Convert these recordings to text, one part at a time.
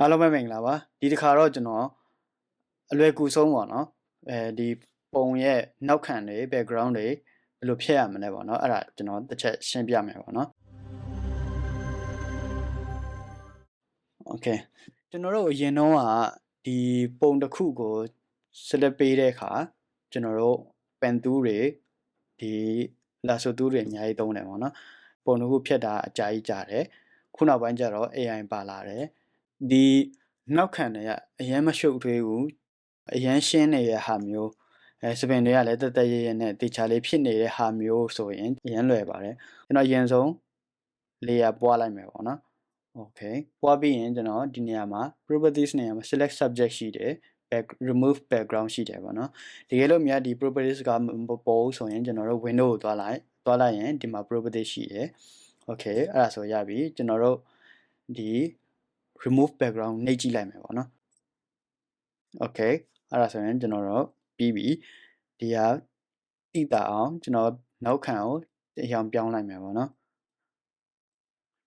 အားလုံးပဲမင်္ဂလာပါဒီတစ်ခါတော့ကျွန်တော်အလွယ်ကူဆုံးပေါ့နော်အဲဒီပုံရဲ့နောက်ခံတွေ background တွေဘယ်လိုဖြည့်ရမလဲပေါ့နော်အဲ့ဒါကျွန်တော်တစ်ချက်ရှင်းပြမယ်ပေါ့နော် Okay ကျွန်တော်တို့အရင်တော့ကဒီပုံတစ်ခုကို select ပေးတဲ့အခါကျွန်တော်တို့ pen tool တွေဒီ lasso tool တွေအများကြီးသုံးတယ်ပေါ့နော်ပုံတစ်ခုဖြတ်တာအကြာကြီးကြာတယ်ခုနောက်ပိုင်းကျတော့ AI ပါလာတယ် ဒီနောက်ခံတွေကအရန်မရှုပ်ထွေးဘူးအရန်ရှင်းနေတဲ့ဟာမျိုးအဲစပင်တွေကလည်းတက်တက်ရရနဲ့တေချာလေးဖြစ်နေတဲ့ဟာမျိုးဆိုရင်အရန်လွယ်ပါတယ်ကျွန်တော်အရင်ဆုံး layer ပွားလိုက်မယ်ပေါ့နော် okay ပွားပြီးရင်ကျွန်တော်ဒီနေရာမှာ properties နေရာမှာ select subject ရှိတယ် back remove background ရှိတယ်ပေါ့နော်တကယ်လို့များဒီ properties ကမပေါ်ဘူးဆိုရင်ကျွန်တော်တို့ window ကိုသွားလိုက်သွားလိုက်ရင်ဒီမှာ properties ရှိတယ် okay အဲ့ဒါဆိုရပြီကျွန်တော်တို့ဒီ remove background နှိပ်ကြည့်လိုက်မယ်ပေါ့နော် okay အဲ့ဒါဆိုရင်ကျွန်တော်တို့ပြီးပြီဒီဟာတိတာအောင်ကျွန်တော်နောက်ခံကိုအရောင်ပြောင်းလိုက်မယ်ပေါ့နော်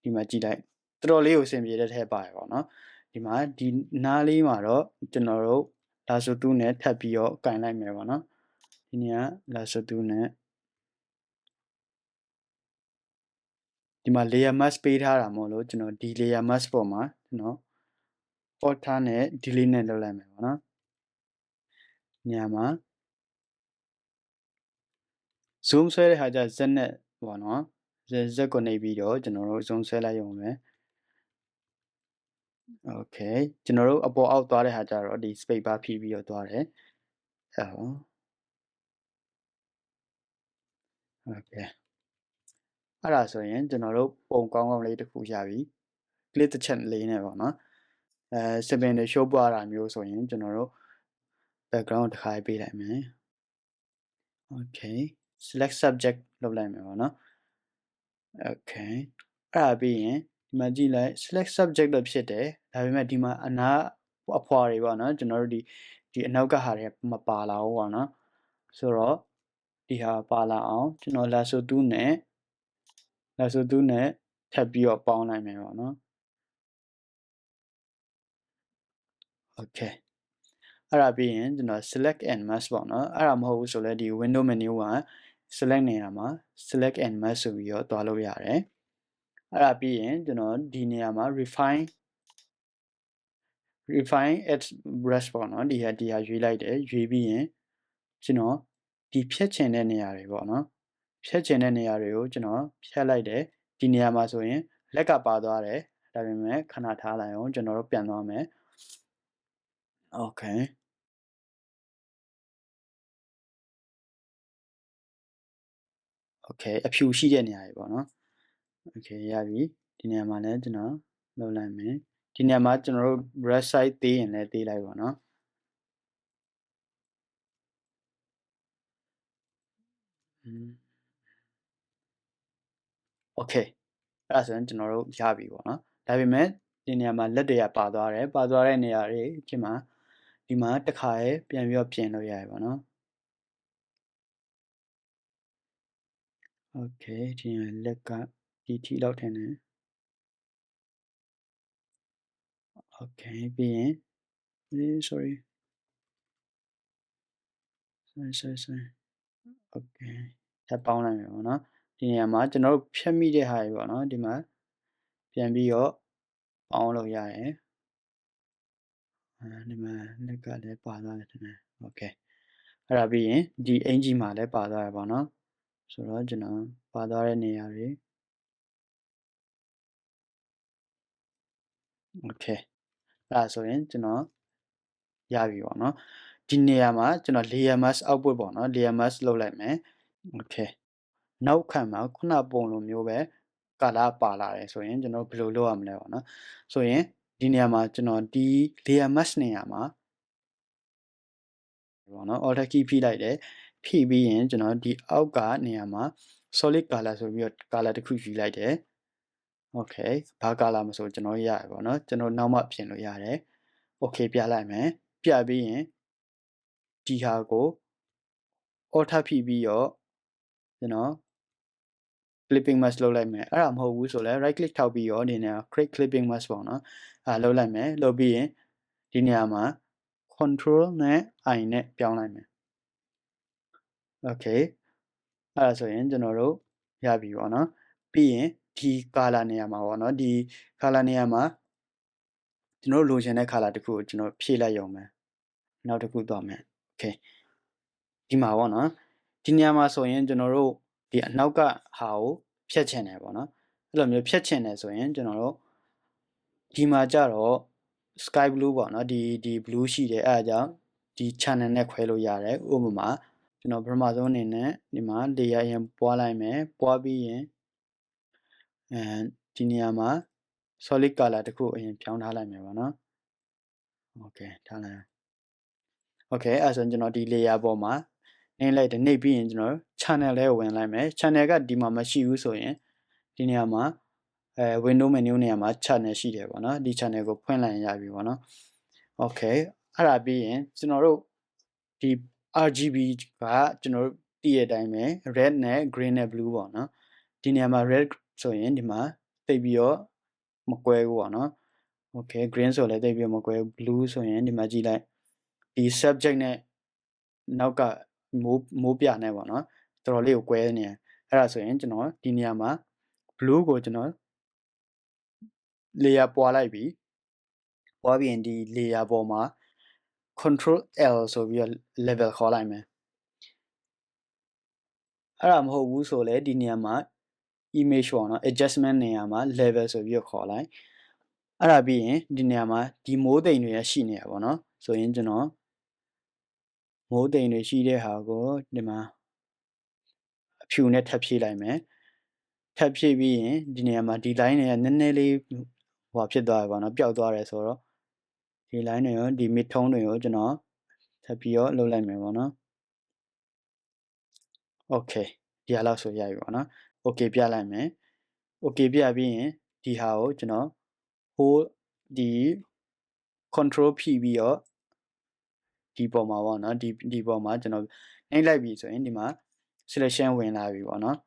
ဒီမှာကြည့်လိုက်တော်တော်လေးကိုအဆင်ပြေတဲ့ထဲပါတယ်ပေါ့နော်ဒီမှာဒီနားလေးမှာတော့ကျွန်တော်တို့လာဆိုတူးနဲ့ထပ်ပြီးတော့ကင်လိုက်မယ်ပေါ့နော်ဒီနေရာလာဆိုတူးနဲ့ဒီမှာ layer mask ပေးထားတာမို့လို့ကျွန်တော်ဒီ layer mask ပေါ်မှာ ကျွန်တော် alter နဲ့ delete နဲ့လုပ်လိုက်မယ်ပေါ့နော်ညမှာ zoom ဆွဲတဲ့ဟာကျ z နဲ့ပေါ့နော် z z ကိုနေပြီးတော့ကျွန်တော်တို့ zoom ဆွဲလိုက်ရုံပဲ okay ကျွန်တော်တို့အပေါ်အောက်သွားတဲ့ဟာကျတော့ဒီ space bar ဖြီးပြီးတော့သွားတယ်အဲဟော okay အဲ့ဒါဆိုရင်ကျွန်တော်တို့ပုံကောင်းကောင်းလေးတစ်ခုရပြီ click တစ်ချက်လေးနဲ့ပေါ့နော်အဲစပင်တွေ show ပွားတာမျိုးဆိုရင်ကျွန်တော်တို့ background တစ်ခါပေးလိုက်မယ် okay select subject လုပ်လိုက်မယ်ပေါ့နော် okay အဲ့ဒါပြီးရင်ဒီမှာကြည့်လိုက် select subject တော့ဖြစ်တယ်ဒါပေမဲ့ဒီမှာအနာအဖွာတွေပေါ့နော်ကျွန်တော်တို့ဒီဒီအနောက်ကဟာတွေမပါလာဘူးပေါ့နော်ဆိုတော့ဒီဟာပါလာအောင်ကျွန်တော် lasso tool နဲ့ lasso tool နဲ့ထပ်ပြီးတော့ပေါင်းလိုက်မယ်ပေါ့နော် okay အဲ့ဒါပြီးရင်ကျွန်တော် select and mask ပေါ့နော်အဲ့ဒါမဟုတ်ဘူးဆိုလဲဒီ window menu က select နေရာမှာ select and mask ဆိုပြီးတော့တွားလို့ရတယ်အဲ့ဒါပြီးရင်ကျွန်တော်ဒီနေရာမှာ refine refine at brush ပေါ့နော်ဒီဟာဒီဟာရွေးလိုက်တယ်ရွေးပြီးရင်ကျွန်တော်ဒီဖြတ်ချင်တဲ့နေရာတွေပေါ့နော်ဖြတ်ချင်တဲ့နေရာတွေကိုကျွန်တော်ဖြတ်လိုက်တယ်ဒီနေရာမှာဆိုရင်လက်ကပါသွားတယ်ဒါပေမဲ့ခဏထားလိုက်အောင်ကျွန်တော်တို့ပြန်သွားမယ် okay โอเคအဖြူရှိတဲ့နေရာတွေပေါ့နော်โอเคရပြီဒီနေရာမှာလည်းကျွန်တော်လုပ်လိုက်မယ်ဒီနေရာမှာကျွန်တော်တို့ brush size သေးရင်လည်းသေးလိုက်ပါနော်โอเคအဲ့ဒါဆိုရင်ကျွန်တော်တို့ရပြီပေါ့နော်ဒါပေမဲ့ဒီနေရာမှာလက်တွေကပါသွားတယ်ပါသွားတဲ့နေရာတွေဒီမှာ ဒီမှာတစ်ခါရပြန်ပြီးတော့ပြင်လို့ရတယ်ပေါ့နော် okay ဒီလက်ကဒီထိလောက်ထင်တယ် okay ပြီးရင် sorry sorry sorry sorry okay ထပ်ပေါင်းလိုက်မယ်ပေါ့နော်ဒီနေရာမှာကျွန်တော်တို့ဖြတ်မိတဲ့ဟာတွေပေါ့နော်ဒီမှာပြန်ပြီးတော့ပေါင်းလို့ရတယ် ဒီမှာလက်ကလည်းပါသွားတယ်ထင်တယ်โอเคအဲ့ဒါပြီးရင်ဒီအင်ဂျီမှာလည်းပါသွားရပါတော့ဆိုတော့ကျွန်တော်ပါသွားတဲ့နေရာတွေโอเคအဲ့ဒါဆိုရင်ကျွန်တော်ရပြီပေါ့နော်ဒီနေရာမှာကျွန်တော် layer mask output ပေါ့နော် layer mask လုပ်လိုက်မယ်โอเคနောက်ခံမှာခုနပုံလိုမျိုးပဲကာလာပါလာတယ်ဆိုရင်ကျွန်တော်ဘယ်လိုလုပ်ရမလဲပေါ့နော်ဆိုရင် ဒီနေရာမှာကျွန်တော်ဒီ layer mask နေရာမှာပေါ့နော် alt key ဖိလိုက်တယ်ဖိပြီးရင်ကျွန်တော်ဒီအောက်ကနေရာမှာ solid color ဆိုပြီးတော့ color တစ်ခုယူလိုက်တယ် okay ဘာ color မဆိုကျွန်တော်ရရပါတော့ကျွန်တော်နောက်မှပြင်လို့ရတယ် okay ပြလိုက်မယ်ပြပြီးရင်ဒီဟာကို alt ဖိပြီးတော့ကျွန်တော် clipping mask လုပ်လိုက်မယ်အဲ့ဒါမဟုတ်ဘူးဆိုလဲ right click ထောက်ပြီးရောဒီနေရာ create clipping mask ပေါ့နော်အဲလုပ်လိုက်မယ်လုပ်ပြီးရင်ဒီနေရာမှာ control နဲ့ i နဲ့ပြောင်းလိုက်မယ် okay အဲ့ဒါဆိုရင်ကျွန်တော်တို့ရပြီပေါ့နော်ပြီးရင်ဒီ color နေရာမှာပေါ့နော်ဒီ color နေရာမှာကျွန်တော်လိုချင်တဲ့ color တစ်ခုကိုကျွန်တော်ဖြည့်လိုက်ရုံပဲနောက်တစ်ခုသွားမယ် okay ဒီမှာပေါ့နော်ဒီနေရာမှာဆိုရင်ကျွန်တော်တို့ ဒီအနောက်ကဟာကိုဖြတ်ချင်တယ်ပေါ့နော်အဲ့လိုမျိုးဖြတ်ချင်တယ်ဆိုရင်ကျွန်တော်တို့ဒီမှာကြတော့ sky blue ပေါ့နော်ဒီဒီ blue ရှိတယ်အဲအကြောင်းဒီ channel နဲ့ခွဲလို့ရတယ်ဥပမာကျွန်တော်ပထမဆုံးအနေနဲ့ဒီမှာ layer ရင်ပွားလိုက်မယ်ပွားပြီးရင်အဲဒီနေရာမှာ solid color တခုအရင်ပြောင်းထားလိုက်မယ်ပေါ့နော် okay ထားလိုက် okay အဲဆိုရင်ကျွန်တော်ဒီ layer ပေါ်မှာ နှိမ့်လိုက်တယ်နှိပ်ပြီးရင်ကျွန်တော် channel လေးကိုဝင်လိုက်မယ် channel ကဒီမှာမရှိဘူးဆိုရင်ဒီနေရာမှာအဲ window menu နေရာမှာ channel ရှိတယ်ပေါ့နော်ဒီ channel ကိုဖွင့်လိုက်ရင်ရပြီပေါ့နော် okay အဲ့ဒါပြီးရင်ကျွန်တော်တို့ဒီ RGB ကကျွန်တော်တို့တည်တဲ့အတိုင်းပဲ red နဲ့ green နဲ့ blue ပေါ့နော်ဒီနေရာမှာ red ဆိုရင်ဒီမှာတိတ်ပြီးတော့မကွဲဘူးပေါ့နော် okay green ဆိုလည်းတိတ်ပြီးတော့မကွဲ blue ဆိုရင်ဒီမှာကြည့်လိုက်ဒီ subject နဲ့နောက်က မိုးမိုးပြနဲ့ပေါ့နော်တော်တော်လေးကိုကွဲနေတယ်အဲ့ဒါဆိုရင်ကျွန်တော်ဒီနေရာမှာ blue ကိုကျွန်တော် layer ပွားလိုက်ပြီပွားပြီးရင်ဒီ layer ပေါ်မှာ control L ဆိုပြီးတော့ level ခေါ်လိုက်မယ်အဲ့ဒါမဟုတ်ဘူးဆိုလဲဒီနေရာမှာ image ပေါ့နော် adjustment နေရာမှာ level ဆိုပြီးတော့ခေါ်လိုက်အဲ့ဒါပြီးရင်ဒီနေရာမှာဒီမိုးတိမ်တွေရရှိနေရပါတော့ဆိုရင်ကျွန်တော် မိုးတိမ်တွေရှိတဲ့ဟာကိုဒီမှာအဖြူနဲ့ထပ်ဖြည့်လိုက်မယ်ထပ်ဖြည့်ပြီးရင်ဒီနေရာမှာဒီ line တွေကနည်းနည်းလေးဟိုဖြစ်သွားပြီပေါ့နော်ပျောက်သွားတယ်ဆိုတော့ဒီ line တွေရောဒီ mid tone တွေကိုကျွန်တော်ထပ်ပြီးတော့လုပ်လိုက်မယ်ပေါ့နော် okay ဒီဟာလောက်ဆိုရပြီပေါ့နော် okay ပြလိုက်မယ် okay ပြပြီးရင်ဒီဟာကိုကျွန်တော်ဟိုဒီ control ဖြည့်ပြီးတော့ ဒီပေါ်မှာပေါ့နော်ဒီဒီပေါ်မှာကျွန်တော်နှိပ်လိုက်ပြီဆိုရင်ဒီမှာ selection ဝင်လာပြီပေါ့နော်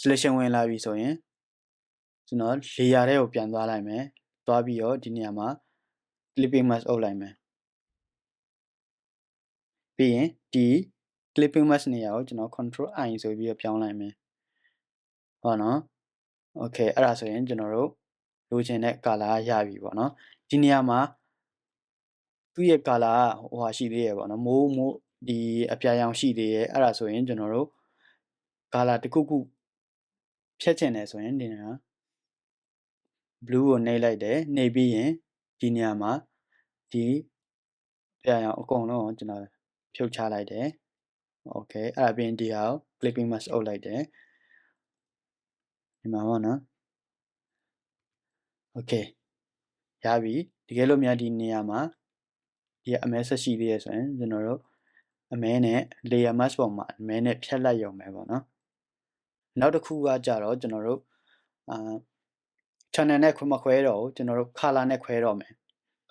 selection ဝင်လာပြီဆိုရင်ကျွန်တော် layer တွေကိုပြန်သွားလိုက်မယ်သွားပြီးတော့ဒီနေရာမှာ clipping mask အုပ်လိုက်မယ်ပြီးရင်ဒီ clipping mask နေရာကိုကျွန်တော် control i ဆိုပြီးတော့ပြောင်းလိုက်မယ်ဟောနော် okay အဲ့ဒါဆိုရင်ကျွန်တော်တို့လိုချင်တဲ့ color ရပြီပေါ့နော်ဒီနေရာမှာ သူ့ရဲ့ color ကဟိုဟာရှိသေးရပေါ့နော်မိုးမိုးဒီအပြာရောင်ရှိသေးရဲ့အဲ့ဒါဆိုရင်ကျွန်တော်တို့ color တစ်ခုခုဖြတ်ချင်တယ်ဆိုရင်ဒီနေရာ blue ကိုနှိပ်လိုက်တယ်နှိပ်ပြီးရင်ဒီနေရာမှာဒီပြရအောင်အကုန်လုံးကိုကျွန်တော်ဖြုတ်ချလိုက်တယ် okay အဲ့ဒါပြင်ဒီဟာကို clipping mask အုပ်လိုက်တယ်ဒီမှာပေါ့နော် okay ရပြီတကယ်လို့များဒီနေရာမှာ ဒီအမဲဆက်ရှိသေးရဆိုရင်ကျွန်တော်တို့အမဲနဲ့ layer mask ပေါ်မှာအမဲနဲ့ဖြတ်လိုက်ရုံပဲပေါ့နော်နောက်တစ်ခုကကြတော့ကျွန်တော်တို့အာ channel နဲ့ခွမခွဲတော့ဘူးကျွန်တော်တို့ color နဲ့ခွဲတော့မယ်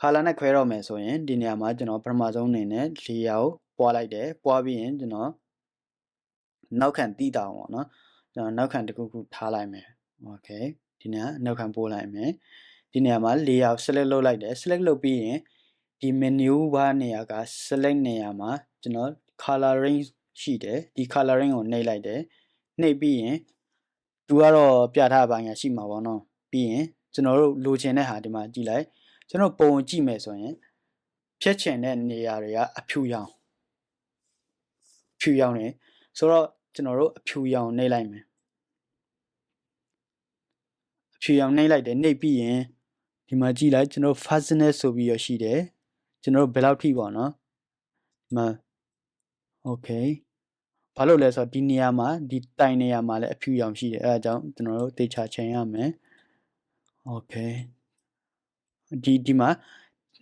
color နဲ့ခွဲတော့မယ်ဆိုရင်ဒီနေရာမှာကျွန်တော်ပထမဆုံးအနေနဲ့ layer ကိုပွားလိုက်တယ်ပွားပြီးရင်ကျွန်တော်နောက်ခံတီးတောင်ပေါ့နော်ကျွန်တော်နောက်ခံတစ်ခုခုထားလိုက်မယ် okay ဒီနေရာနောက်ခံပို့လိုက်မယ်ဒီနေရာမှာ layer select လုပ်လိုက်တယ် select လုပ်ပြီးရင် ဒီ menu bar နေရာက select နေရာမှာကျွန်တော် coloring ရှိတယ်ဒီ coloring ကိုနှိပ်လိုက်တယ်နှိပ်ပြီးရင်သူကတော့ပြထားပိုင်းရရှိမှာပေါ့နော်ပြီးရင်ကျွန်တော်တို့လိုချင်တဲ့ဟာဒီမှာကြည့်လိုက်ကျွန်တော်ပုံကြည့်မယ်ဆိုရင်ဖြတ်ချင်တဲ့နေရာတွေကအဖြူရောင်ဖြူရောင်နေဆိုတော့ကျွန်တော်တို့အဖြူရောင်နှိပ်လိုက်မယ်အဖြူရောင်နှိပ်လိုက်တယ်နှိပ်ပြီးရင်ဒီမှာကြည့်လိုက်ကျွန်တော် fastness ဆိုပြီးရရှိတယ် ကျွန်တော်တို့ဘယ်လောက်ထိပေါ့နော်ဒီမှာ okay ဘာလို့လဲဆိုတော့ဒီနေရာမှာဒီတိုင်နေရာမှာလည်းအဖြူရောင်ရှိတယ်အဲဒါကြောင့်ကျွန်တော်တို့တေချာချိန်ရမယ် okay ဒီဒီမှာ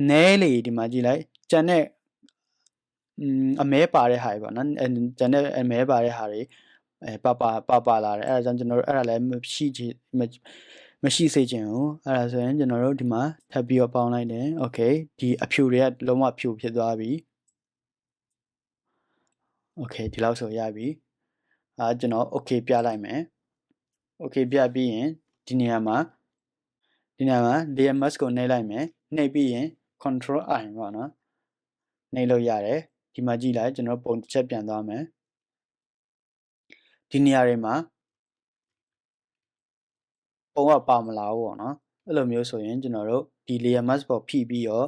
နဲလေဒီမှာကြည့်လိုက်ကျန်တဲ့အမဲပါတဲ့ဟာတွေပေါ့နော်ကျန်တဲ့အမဲပါတဲ့ဟာတွေအဲပပပပလာတယ်အဲဒါကြောင့်ကျွန်တော်တို့အဲ့ဒါလည်းမရှိချင် မရှိစေချင်ဘူးအဲ့ဒါဆိုရင်ကျွန်တော်တို့ဒီမှာထပ်ပြီးတော့ပေါင်းလိုက်တယ် okay ဒီအဖြူတွေကလုံးဝဖြူဖြစ်သွားပြီ okay ဒီလောက်ဆိုရပြီအာကျွန်တော် okay ပြလိုက်မယ် okay ပြပြီးရင်ဒီနေရာမှာဒီနေရာမှာ layer mask ကိုနှိပ်လိုက်မယ်နှိပ်ပြီးရင် control i ပေါ့နော်နှိပ်လို့ရတယ်ဒီမှာကြည့်လိုက်ကျွန်တော်ပုံတစ်ချက်ပြန်သွားမယ်ဒီနေရာတွေမှာ ပုံကပါမလာဘူးပေါ့နော်အဲ့လိုမျိုးဆိုရင်ကျွန်တော်တို့ဒီ layer mask ပေါ်ဖိပြီးတော့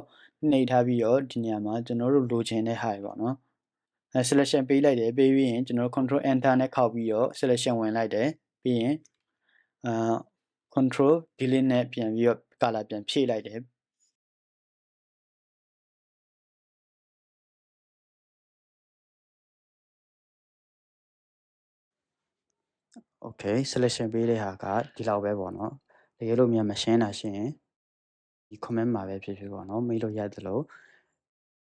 နှိပ်ထားပြီးတော့ဒီနေရာမှာကျွန်တော်တို့လိုချင်တဲ့ဟာတွေပေါ့နော်အဲ selection ပေးလိုက်တယ်ပေးပြီးရင်ကျွန်တော် control enter နဲ့ခောက်ပြီးတော့ selection ဝင်လိုက်တယ်ပြီးရင်အာ control delete နဲ့ပြန်ပြီးတော့ color ပြန်ဖြည့်လိုက်တယ် okay selection ပေးတဲ့ဟာကဒီလောက်ပဲပေါ့နော်တကယ်လို့မြန်မရှင်းတာရှင်းရင်ဒီ comment မှာပဲဖြစ်ဖြစ်ပေါ့နော်မေးလို့ရသလို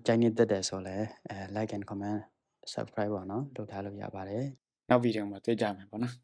ကြိုက်နေတတ်တယ်ဆိုလဲအဲ like and comment subscribe ပေါ့နော်လုပ်ထားလို့ရပါတယ်နောက်ဗီဒီယိုမှာတွေ့ကြမယ်ပေါ့နော်